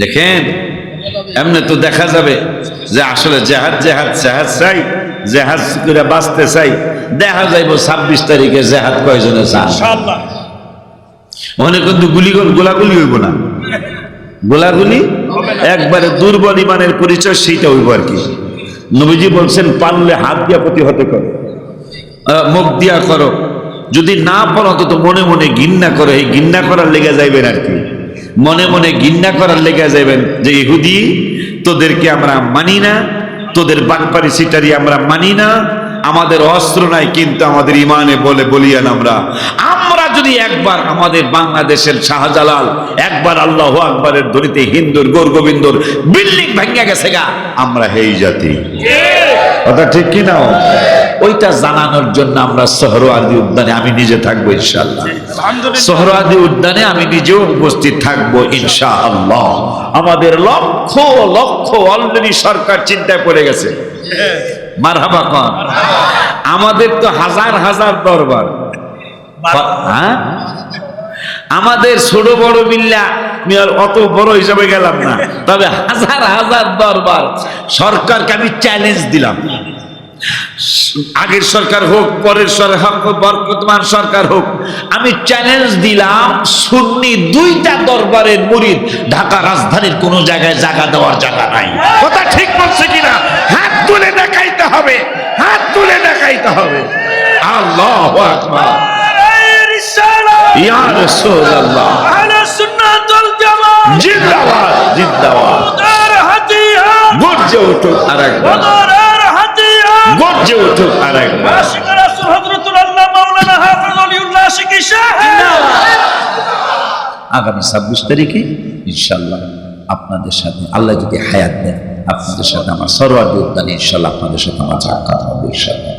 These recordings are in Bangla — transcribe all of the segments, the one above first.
দেখেন এমনি তো দেখা যাবে যে আসলে জেহাদ জেহাদ জেহাদ চাই জেহাদ করে বাঁচতে চাই। দেখা যাইব ছাব্বিশ তারিখে জেহাদ কয়জনে চান ওখানে কিন্তু গুলি গোলাগুলি হইব না। গোলাগুলি একবারে দুর্বল ইমানের পরিচয় সেইটা হইব আর কি। নবীজি বলছেন পারলে হাত দিয়া প্রতিহত করো। মুখ দিয়া করো। যদি না পারো অন্তত মনে মনে ঘিন্না করো। এই ঘিন্না করার লেগে যাইবেন আর কি। মনে মনে ঘিন্না করার লেগে যাবেন যে, ইহুদি, তোদেরকে আমরা মানি না, তোদের বাটপারি সিটারি আমরা মানি না, আমাদের অস্ত্র নাই, কিন্তু আমাদের ইমানে বলে বলিয়ান আমরা। আমরা যদি একবার আমাদের বাংলাদেশের শাহজালাল একবার আল্লাহ আকবরের ধরিতে হিন্দুর গোর গোবিন্দর বিল্ডিং ভেঙে গেছে গা আমরা হেই জাতি। ওটা ঠিক কি না? ওইটা জানানোর জন্য আমরা সোহরওয়ার্দী উদ্যানে আমি নিজে থাকব ইনশাল্লাহ সোহরাদি উদ্যানে আমি নিজেও উপস্থিত থাকব ইনশা আল্লাহ আমাদের লক্ষ লক্ষ অলরেডি সরকার চিন্তায় পড়ে গেছে। মারহাবা কন আমাদের তো হাজার হাজার দরবার। হ্যাঁ? আমাদের ছোট বড় মিল্লা অত বড় হিসাবে গেলাম না। তবে হাজার হাজার দরবার সরকারকে আমি চ্যালেঞ্জ দিলাম। আগের সরকার হোক, পরের সরকার বর্তমান সরকার হোক, আমি চ্যালেঞ্জ দিলাম সুন্নি দুইটা দরবারের মুরিদ ঢাকা রাজধানীর কোন জায়গায় জায়গা দেওয়ার জায়গা নাই। কথা ঠিক বলছে কিনা? হাত তুলে দেখাইতে হবে, হাত তুলে দেখাইতে হবে। আল্লাহ আকবার। ইয়া রাসূলুল্লাহ। আহলে সুন্নাত ওয়াল জামাত। জিন্দাবাদ জিন্দাবাদ। গর্জে উঠুক আরেকবার। গর্জে উঠুক আরেকবার। আশিক রাসূল হযরতুল আল্লাহ মাওলানা হাফিজ ওলিউল্লাহ আশিকি সাহেব আগামী ছাব্বিশ তারিখে ইনশাল্লাহ আপনাদের সাথে আল্লাহ যদি হায়াত দেন আপনাদের সাথে আমার সরোয়ার উদ্যানে ইনশাল্লাহ আপনাদের সাথে আমার সাক্ষাৎ হবে ইনশাল্লাহ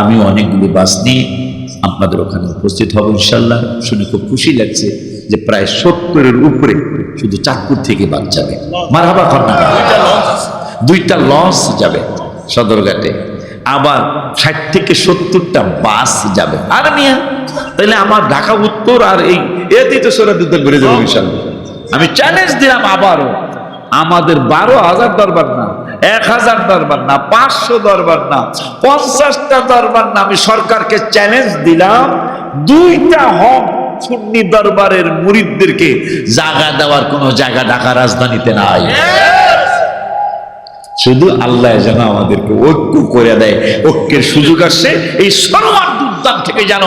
আমিও অনেকগুলি বাস নিয়ে আপনাদের ওখানে উপস্থিত হব ইনশাল্লাহ শুনে খুব খুশি লাগছে যে প্রায় সত্তরের উপরে শুধু চাঁদপুর থেকে বাদ যাবে। মারহাবা কন্যা দুইটা লঞ্চ যাবে সদরঘাটে। আবার ষাট থেকে সত্তরটা বাস যাবে। আর মিয়া তাহলে আমার ঢাকা উত্তর আর এই এতেই তো সোরা দুধ ঘুরে যাবে বিশাল আমি চ্যালেঞ্জ দিলাম আবারও। আমাদের বারো হাজার দরবার এক হাজার দরবার না, পাঁচশো দরবার না, পঞ্চাশটা দরবার না, আমি সরকারকে চ্যালেঞ্জ দিলাম, দুইটা হক সুন্নি দরবারের মুরিদদেরকে দেওয়ার জায়গা ঢাকা রাজধানীতে নাই। শুধু আল্লাহ যেন আমাদেরকে ঐক্য করে দেয়, ঐক্যের সুযোগ আসছে এই সরোয়ার উদ্যান থেকে যেন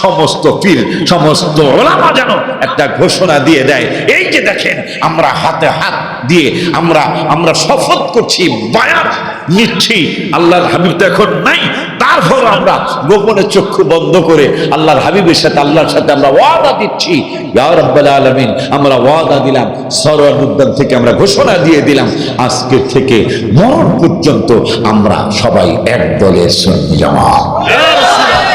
সমস্ত পীর, সমস্ত ওলামা যেন একটা ঘোষণা দিয়ে দেয়। এই যে দেখেন, আমরা হাতে হাত দিয়ে আমরা আমরা শপথ করছি, বায়াত নিচ্ছি। আল্লাহর হাবিব তো এখন নাই। তারপর আমরা গোপনে চক্ষু বন্ধ করে আল্লাহর হাবিবের সাথে, আল্লাহর সাথে আমরা ওয়াদা দিচ্ছি। রাব্বাল আমরা ওয়াদা দিলাম সরোয়ার উদ্যান থেকে আমরা ঘোষণা দিয়ে দিলাম আজকের থেকে মরণ পর্যন্ত আমরা সবাই এক দলের সন্নি জামাত।